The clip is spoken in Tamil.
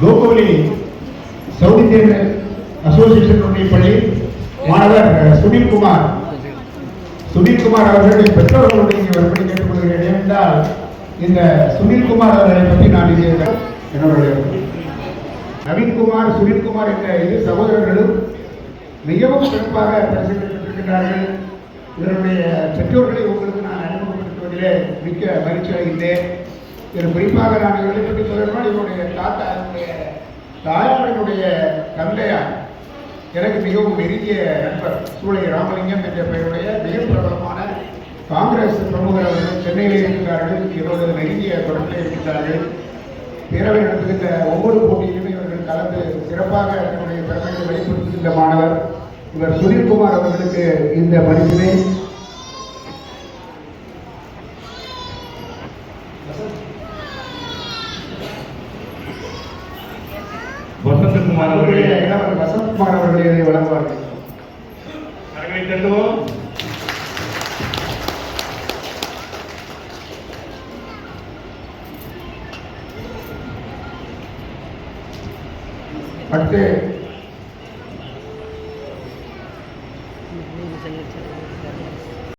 கோகுலி சவுத் இந்தியன் அசோசியேஷனுடைய பள்ளி மாணவர் அஹ், சுனில்குமார். சுனில்குமார் அவர்களுடைய பெற்றோர்களுடைய இங்கே வரும்படி கேட்டுக்கொள்கிறேன். ஏனென்றால் இந்த சுனில்குமார் அவர்களை பற்றி நான் இங்கே என்னுடைய நவீன்குமார் சுனில்குமார் என்ற இரு சகோதரர்களும் மிகவும் சிறப்பாக பரிசு பெற்றிருக்கிறார்கள் இவருடைய பெற்றோர்களை உங்களுக்கு நான் அறிமுகப்படுத்துவதிலே மிக்க மகிழ்ச்சி அடைகின்றேன் இதில் குறிப்பாக நான் இவர்களை பற்றி சொல்லணும்னா இவருடைய தாத்தா என்னுடைய தாயாரனுடைய தந்தையார் எனக்கு மிகவும் நெருங்கிய நண்பர் சூளை ராமலிங்கம் என்ற பெயருடைய மிக பிரபலமான காங்கிரஸ் பிரமுகர் அவர்கள் சென்னையிலே இருக்கிறார்கள் இவரது நெருங்கிய தொடர்பில் இருக்கிறார்கள் பேரவை நடத்துகின்ற ஒவ்வொரு போட்டியிலுமே இவர்கள் கலந்து சிறப்பாக தன்னுடைய திறமையை வெளிப்படுத்துகின்ற மாணவர். இவர் சுனில்குமார் அவர்களுக்கு இந்த பரிசினை வசந்தகுமார் அவர்களே வசந்தகுமார் அவர்களே வழங்குவார்கள் அரங்கை தள்ளுவோம் ಮತ್ತೆ